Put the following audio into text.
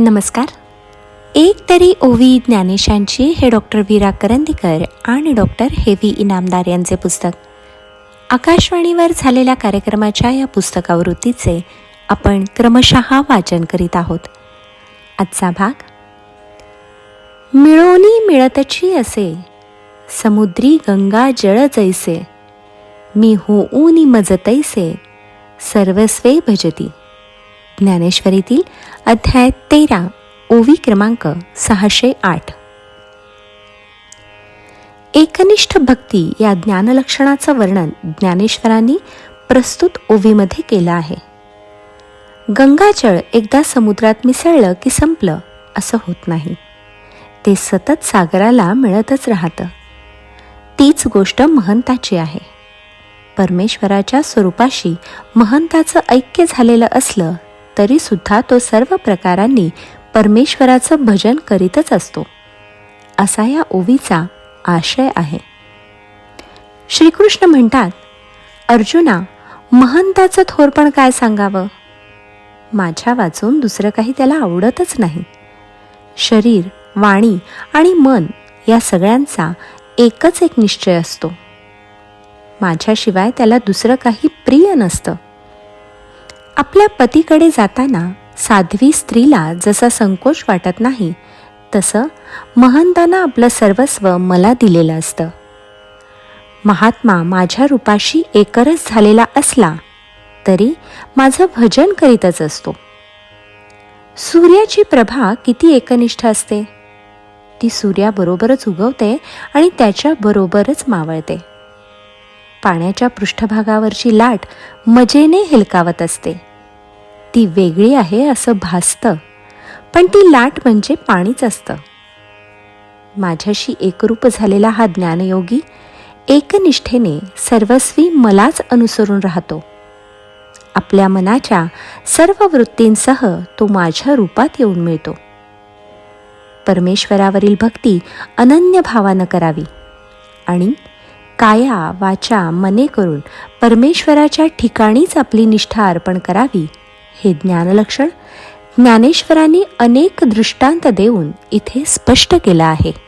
नमस्कार. एक तरी ओवी ज्ञानेशांची हे डॉक्टर वीरा करंदीकर आणि डॉक्टर हेवी इनामदार यांचे पुस्तक. आकाशवाणीवर झालेल्या कार्यक्रमाच्या या पुस्तकावृत्तीचे आपण क्रमशः वाचन करीत आहोत. आजचा भाग मिळोनी मिळतची असे समुद्री गंगा जळ जैसे मी होऊनी मज तैसे सर्वस्वे भजती. ज्ञानेश्वरीतील अध्याय तेरा ओवी क्रमांक सहाशे आठ. एकनिष्ठ भक्ती या ज्ञानलक्षणाचं वर्णन ज्ञानेश्वरांनी प्रस्तुत ओवीमध्ये केलं आहे. गंगाजळ एकदा समुद्रात मिसळलं की संपलं असं होत नाही. ते सतत सागराला मिळतच राहतं. तीच गोष्ट महंताची आहे. परमेश्वराच्या स्वरूपाशी महंताचं ऐक्य झालेलं असलं तरी सुद्धा तो सर्व प्रकारांनी परमेश्वराचं भजन करीतच असतो. असा या ओवीचा आशय आहे. श्रीकृष्ण म्हणतात अर्जुना महंताचं थोरपण काय सांगावं? माझ्या वाचून दुसरं काही त्याला आवडतच नाही. शरीर वाणी आणि मन या सगळ्यांचा एकच एक निश्चय असतो. माझ्याशिवाय त्याला दुसरं काही प्रिय नसतं. आपल्या पतीकडे जाताना साध्वी स्त्रीला जसा संकोच वाटत नाही तसं महंतानं आपलं सर्वस्व मला दिलेलं असतं. महात्मा माझ्या रूपाशी एकरच झालेला असला तरी माझं भजन करीतच असतो. सूर्याची प्रभा किती एकनिष्ठ असते. ती सूर्याबरोबरच उगवते आणि त्याच्याबरोबरच मावळते. पाण्याच्या पृष्ठभागावरची लाट मजेने हेलकावत असते. ती वेगळी आहे असं भासतं पण ती लाट म्हणजे पाणीच असतं. माझ्याशी एकरूप झालेला हा ज्ञानयोगी एकनिष्ठेने सर्वस्वी मलाच अनुसरून राहतो. आपल्या मनाच्या सर्व वृत्तींसह तो माझ्या रूपात येऊन मिळतो. परमेश्वरावरील भक्ती अनन्य भावानं करावी आणि काया वाचा मने करून परमेश्वराच्या ठिकाणीच आपली निष्ठा अर्पण करावी हे ज्ञानलक्षण ज्ञानेश्वरांनी अनेक दृष्टांत देऊन इथे स्पष्ट केलं आहे.